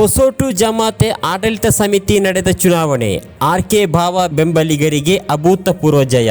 ಪೊಸೋಟು ಜಮಾತೆ ಆಡಳಿತ ಸಮಿತಿ ನಡೆದ ಚುನಾವಣೆ. ಆರ್ ಕೆ ಭಾವ ಬೆಂಬಲಿಗರಿಗೆ ಅಭೂತಪೂರ್ವ ಜಯ.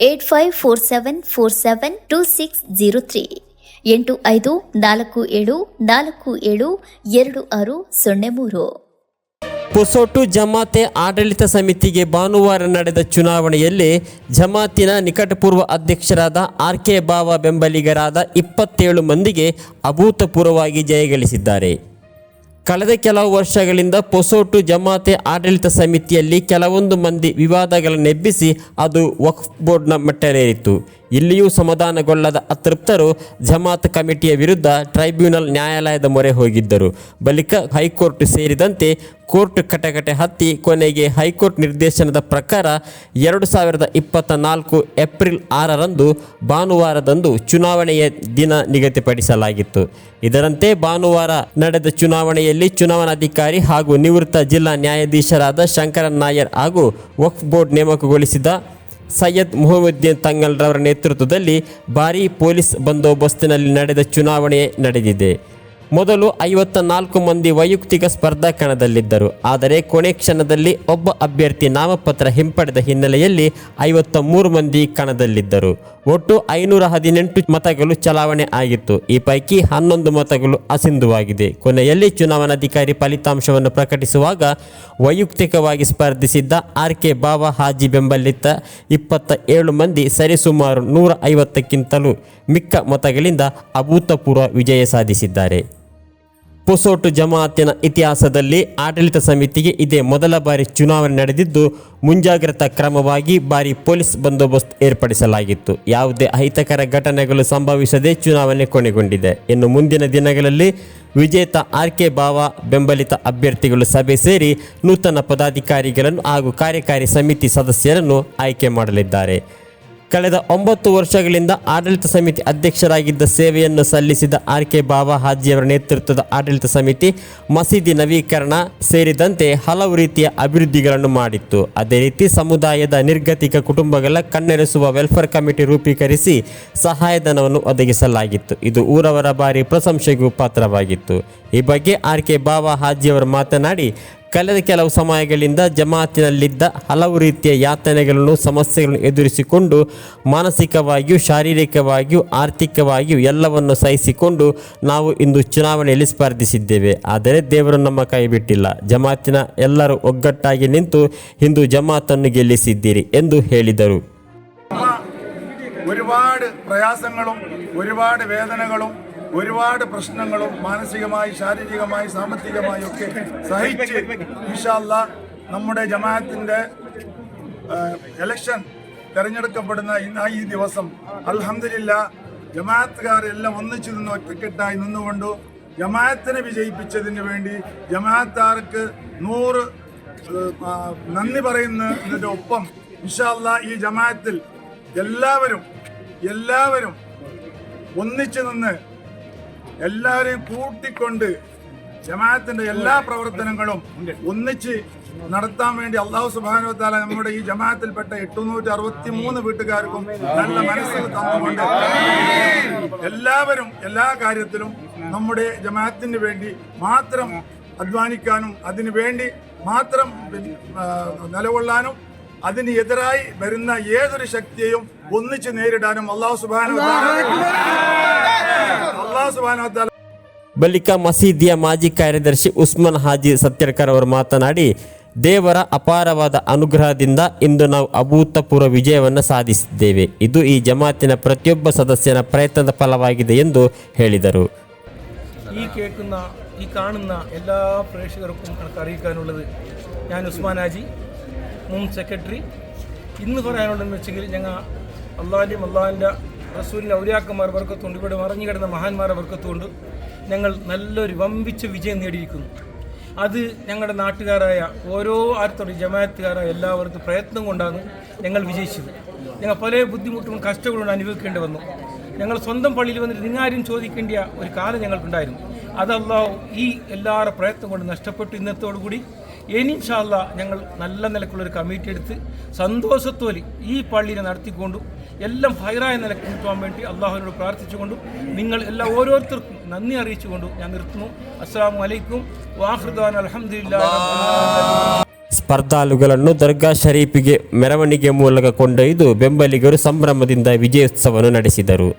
Eight five four seven four seven two six zero three. ಎಂಟು ಐದು ನಾಲ್ಕು ಏಳು ನಾಲ್ಕು ಏಳು ಎರಡು ಆರು ಸೊನ್ನೆ ಮೂರು. ಪೊಸೋಟು ಜಮಾತೆ ಆಡಳಿತ ಸಮಿತಿಗೆ ಭಾನುವಾರ ನಡೆದ ಚುನಾವಣೆಯಲ್ಲಿ ಜಮಾತಿನ ನಿಕಟಪೂರ್ವ ಅಧ್ಯಕ್ಷರಾದ ಆರ್ ಕೆ ಬಾವ ಬೆಂಬಲಿಗರಾದ ಇಪ್ಪತ್ತೇಳು ಮಂದಿಗೆ ಅಭೂತಪೂರ್ವವಾಗಿ ಜಯಗಳಿಸಿದ್ದಾರೆ ಕಳೆದ ಕೆಲವು ವರ್ಷಗಳಿಂದ ಪೊಸೋಟು ಜಮಾತೆ ಆಡಳಿತ ಸಮಿತಿಯಲ್ಲಿ ಕೆಲವೊಂದು ಮಂದಿ ವಿವಾದಗಳನ್ನೆಬ್ಬಿಸಿ ಅದು ವಕ್ಫ್ ಬೋರ್ಡ್ನ ಮೆಟ್ಟಲೇರಿತ್ತು ಇಲ್ಲಿಯೂ ಸಮಾಧಾನಗೊಳ್ಳದ ಅತೃಪ್ತರು ಜಮಾತ್ ಕಮಿಟಿಯ ವಿರುದ್ಧ ಟ್ರೈಬ್ಯುನಲ್ ನ್ಯಾಯಾಲಯದ ಮೊರೆ ಹೋಗಿದ್ದರು. ಬಳಿಕ ಹೈಕೋರ್ಟ್ ಸೇರಿದಂತೆ ಕೋರ್ಟ್ ಕಟಕಟೆ ಹತ್ತಿ ಕೊನೆಗೆ ಹೈಕೋರ್ಟ್ ನಿರ್ದೇಶನದ ಪ್ರಕಾರ ಎರಡು ಸಾವಿರದ ಇಪ್ಪತ್ತ ನಾಲ್ಕು ಏಪ್ರಿಲ್ ಆರರಂದು ಭಾನುವಾರದಂದು ಚುನಾವಣೆಯ ದಿನ ನಿಗದಿಪಡಿಸಲಾಗಿತ್ತು. ಇದರಂತೆ ಭಾನುವಾರ ನಡೆದ ಚುನಾವಣೆಯಲ್ಲಿ ಚುನಾವಣಾಧಿಕಾರಿ ಹಾಗೂ ನಿವೃತ್ತ ಜಿಲ್ಲಾ ನ್ಯಾಯಾಧೀಶರಾದ ಶಂಕರನ್ ನಾಯರ್ ಹಾಗೂ ವಕ್ಫ್ ಬೋರ್ಡ್ ನೇಮಕಗೊಳಿಸಿದ ಸೈಯದ್ ತಂಗಲ್ ತಂಗಲ್ರವರ ನೇತೃತ್ವದಲ್ಲಿ ಭಾರೀ ಪೊಲೀಸ್ ಬಂದೋಬಸ್ತಿನಲ್ಲಿ ನಡೆದ ಚುನಾವಣೆ ನಡೆದಿದೆ. ಮೊದಲು ಐವತ್ತ ನಾಲ್ಕು ಮಂದಿ ವೈಯಕ್ತಿಕ ಸ್ಪರ್ಧಾ ಕಣದಲ್ಲಿದ್ದರು. ಆದರೆ ಕೊನೆ ಕ್ಷಣದಲ್ಲಿ ಒಬ್ಬ ಅಭ್ಯರ್ಥಿ ನಾಮಪತ್ರ ಹಿಂಪಡೆದ ಹಿನ್ನೆಲೆಯಲ್ಲಿ ಐವತ್ತ ಮೂರು ಮಂದಿ ಕಣದಲ್ಲಿದ್ದರು. ಒಟ್ಟು ಐನೂರ ಹದಿನೆಂಟು ಮತಗಳು ಚಲಾವಣೆ ಆಗಿತ್ತು. ಈ ಪೈಕಿ ಹನ್ನೊಂದು ಮತಗಳು ಅಸಿಂಧುವಾಗಿದೆ. ಕೊನೆಯಲ್ಲಿ ಚುನಾವಣಾಧಿಕಾರಿ ಫಲಿತಾಂಶವನ್ನು ಪ್ರಕಟಿಸುವಾಗ ವೈಯಕ್ತಿಕವಾಗಿ ಸ್ಪರ್ಧಿಸಿದ್ದ ಆರ್ ಕೆ ಬಾಬಾ ಹಾಜಿ ಬೆಂಬಲಿತ ಇಪ್ಪತ್ತ ಏಳು ಮಂದಿ ಸರಿಸುಮಾರು ನೂರ ಐವತ್ತಕ್ಕಿಂತಲೂ ಮಿಕ್ಕ ಮತಗಳಿಂದ ಅಭೂತಪೂರ್ವ ವಿಜಯ ಸಾಧಿಸಿದ್ದಾರೆ. ಪೊಸೋಟು ಜಮಾತಿನ ಇತಿಹಾಸದಲ್ಲಿ ಆಡಳಿತ ಸಮಿತಿಗೆ ಇದೇ ಮೊದಲ ಬಾರಿ ಚುನಾವಣೆ ನಡೆದಿದ್ದು, ಮುಂಜಾಗ್ರತಾ ಕ್ರಮವಾಗಿ ಭಾರಿ ಪೊಲೀಸ್ ಬಂದೋಬಸ್ತ್ ಏರ್ಪಡಿಸಲಾಗಿತ್ತು. ಯಾವುದೇ ಅಹಿತಕರ ಘಟನೆಗಳು ಸಂಭವಿಸದೆ ಚುನಾವಣೆ ಕೊನೆಗೊಂಡಿದೆ. ಇನ್ನು ಮುಂದಿನ ದಿನಗಳಲ್ಲಿ ವಿಜೇತ ಆರ್ ಕೆ ಬಾವ ಬೆಂಬಲಿತ ಅಭ್ಯರ್ಥಿಗಳು ಸಭೆ ಸೇರಿ ನೂತನ ಪದಾಧಿಕಾರಿಗಳನ್ನು ಹಾಗೂ ಕಾರ್ಯಕಾರಿ ಸಮಿತಿ ಸದಸ್ಯರನ್ನು ಆಯ್ಕೆ ಮಾಡಲಿದ್ದಾರೆ. ಕಳೆದ ಒಂಬತ್ತು ವರ್ಷಗಳಿಂದ ಆಡಳಿತ ಸಮಿತಿ ಅಧ್ಯಕ್ಷರಾಗಿದ್ದ ಸೇವೆಯನ್ನು ಸಲ್ಲಿಸಿದ ಆರ್ ಕೆ ಬಾಬಾ ಹಾಜಿಯವರ ನೇತೃತ್ವದ ಆಡಳಿತ ಸಮಿತಿ ಮಸೀದಿ ನವೀಕರಣ ಸೇರಿದಂತೆ ಹಲವು ರೀತಿಯ ಅಭಿವೃದ್ಧಿಗಳನ್ನು ಮಾಡಿತ್ತು. ಅದೇ ರೀತಿ ಸಮುದಾಯದ ನಿರ್ಗತಿಕ ಕುಟುಂಬಗಳ ಕಣ್ಣೆರೆಸುವ ವೆಲ್ಫೇರ್ ಕಮಿಟಿ ರೂಪೀಕರಿಸಿ ಸಹಾಯಧನವನ್ನು ಒದಗಿಸಲಾಗಿತ್ತು. ಇದು ಊರವರ ಬಾರಿ ಪ್ರಶಂಸೆಗೂ ಪಾತ್ರವಾಗಿತ್ತು. ಈ ಬಗ್ಗೆ ಆರ್ ಕೆ ಬಾಬಾ ಹಾಜಿಯವರು ಮಾತನಾಡಿ ಕಳೆದ ಕೆಲವು ಸಮಯಗಳಿಂದ ಜಮಾತಿನಲ್ಲಿದ್ದ ಹಲವು ರೀತಿಯ ಯಾತನೆಗಳನ್ನು ಸಮಸ್ಯೆಗಳನ್ನು ಎದುರಿಸಿಕೊಂಡು ಮಾನಸಿಕವಾಗಿಯೂ ಶಾರೀರಿಕವಾಗಿಯೂ ಆರ್ಥಿಕವಾಗಿಯೂ ಎಲ್ಲವನ್ನು ಸಹಿಸಿಕೊಂಡು ನಾವು ಇಂದು ಚುನಾವಣೆಯಲ್ಲಿ ಸ್ಪರ್ಧಿಸಿದ್ದೇವೆ ಆದರೆ ದೇವರು ನಮ್ಮ ಕೈ ಬಿಟ್ಟಿಲ್ಲ ಜಮಾತಿನ ಎಲ್ಲರೂ ಒಗ್ಗಟ್ಟಾಗಿ ನಿಂತು ಇಂದು ಜಮಾತನ್ನು ಗೆಲ್ಲಿಸಿದ್ದೀರಿ ಎಂದು ಹೇಳಿದರು ഒരുപാട് പ്രയാസങ്ങളും ഒരുപാട് വേദനകളും ഒരുപാട് പ്രശ്നങ്ങളും മാനസികമായി ശാരീരികമായി സാമ്പത്തികമായി ഒക്കെ സഹിച്ച് വിശാല നമ്മുടെ ജമാഅത്തിന്റെ എലക്ഷൻ തെരഞ്ഞെടുക്കപ്പെടുന്ന ഇന്ന് ഈ ദിവസം. അലഹമില്ല ജമാഅത്തുകാരെല്ലാം ഒന്നിച്ചു നിന്ന് ഒറ്റക്കെട്ടായി നിന്നുകൊണ്ട് ജമാഅത്തിനെ വിജയിപ്പിച്ചതിന് വേണ്ടി ജമാഅത്താർക്ക് നൂറ് നന്ദി പറയുന്നതിന്റെ ഒപ്പം വിശാല ഈ ജമാഅത്തിൽ എല്ലാവരും എല്ലാവരും ഒന്നിച്ചു നിന്ന് എല്ലാവരെയും കൂട്ടിക്കൊണ്ട് ജമാഅത്തിന്റെ എല്ലാ പ്രവർത്തനങ്ങളും ഒന്നിച്ച് നടത്താൻ വേണ്ടി അള്ളാഹു സുബാനു താല നമ്മുടെ ഈ ജമാഅത്തിൽപ്പെട്ട എട്ടുനൂറ്റി അറുപത്തി മൂന്ന് വീട്ടുകാർക്കും നല്ല മനസ്സിൽ തന്നുകൊണ്ട് എല്ലാവരും എല്ലാ കാര്യത്തിലും നമ്മുടെ ജമാഅത്തിന് വേണ്ടി മാത്രം അധ്വാനിക്കാനും അതിനു വേണ്ടി മാത്രം നിലകൊള്ളാനും അതിന് എതിരായി വരുന്ന ഏതൊരു ശക്തിയെയും ഒന്നിച്ച് നേരിടാനും അള്ളാഹു സുബാനു അള്ളാഹു സുബാനു താല ಬಳಿಕ ಮಸೀದಿಯ ಮಾಜಿ ಕಾರ್ಯದರ್ಶಿ ಉಸ್ಮಾನ್ ಹಾಜಿ ಸತ್ಯರ್ಕರ್ ಅವರು ಮಾತನಾಡಿ ದೇವರ ಅಪಾರವಾದ ಅನುಗ್ರಹದಿಂದ ಇಂದು ನಾವು ಅಭೂತಪೂರ್ವ ವಿಜಯವನ್ನು ಸಾಧಿಸಿದ್ದೇವೆ ಇದು ಈ ಜಮಾತಿನ ಪ್ರತಿಯೊಬ್ಬ ಸದಸ್ಯನ ಪ್ರಯತ್ನದ ಫಲವಾಗಿದೆ ಎಂದು ಹೇಳಿದರು ഈ കേൾക്കുന്ന ഈ കാണുന്ന എല്ലാ പ്രേക്ഷകർക്കും എനിക്ക് അറിയിക്കാനുള്ളത് ഞാൻ ഉസ്മാൻ ഹാജി മുൻ സെക്രട്ടറി. ഇന്ന് പറയാനുള്ളതെന്ന് വെച്ചെങ്കിൽ ഞങ്ങൾ അള്ളാഹിന്റെയും അള്ളാഹിന്റെ റസൂലിന്റെ ഔലിയാക്കന്മാർ വർക്കത്തുകൊണ്ട് ഇവിടെ മറിഞ്ഞു കിടന്ന മഹാന്മാരെ വർക്കത്തുകൊണ്ട് ഞങ്ങൾ നല്ലൊരു വമ്പിച്ച വിജയം നേടിയിരിക്കുന്നു. അത് ഞങ്ങളുടെ നാട്ടുകാരായ ഓരോ ആർത്തോടെ ജമാഅത്തുകാരായ എല്ലാവർക്കും പ്രയത്നം കൊണ്ടാണ് ഞങ്ങൾ വിജയിച്ചത്. ഞങ്ങൾ പല ബുദ്ധിമുട്ടും കഷ്ടങ്ങളും അനുഭവിക്കേണ്ടി വന്നു. ഞങ്ങൾ സ്വന്തം പള്ളിയിൽ വന്നിട്ട് നിങ്ങാരും ചോദിക്കേണ്ട ഒരു കാലം ഞങ്ങൾക്കുണ്ടായിരുന്നു. അതല്ലാ ഈ എല്ലാവരുടെ പ്രയത്നം കൊണ്ട് നഷ്ടപ്പെട്ടു ഇന്നത്തോടു കൂടി ഇനി ഇൻഷാല്ല ഞങ്ങൾ നല്ല നിലക്കുള്ളൊരു കമ്മിറ്റി എടുത്ത് സന്തോഷത്തോലെ ഈ പള്ളിയെ നടത്തിക്കൊണ്ടും എല്ലാം ഫൈറായ നിലക്ക് കിട്ടുവാൻ വേണ്ടി അള്ളാഹുവിനോട് പ്രാർത്ഥിച്ചുകൊണ്ടും നിങ്ങൾ എല്ലാ ഓരോരുത്തർക്കും നന്ദി അറിയിച്ചുകൊണ്ടും ഞാൻ നിർത്തുന്നു അസ്സാം വലൈക്കും വാഹൃദാൻ അലഹമില്ല ಸ್ಪರ್ಧಾಳುಗಳನ್ನು ದರ್ಗಾ ಶರೀಫಿಗೆ ಮೆರವಣಿಗೆ ಮೂಲಕ ಕೊಂಡೊಯ್ದು ಬೆಂಬಲಿಗರು ಸಂಭ್ರಮದಿಂದ ವಿಜಯೋತ್ಸವವನ್ನು ನಡೆಸಿದರು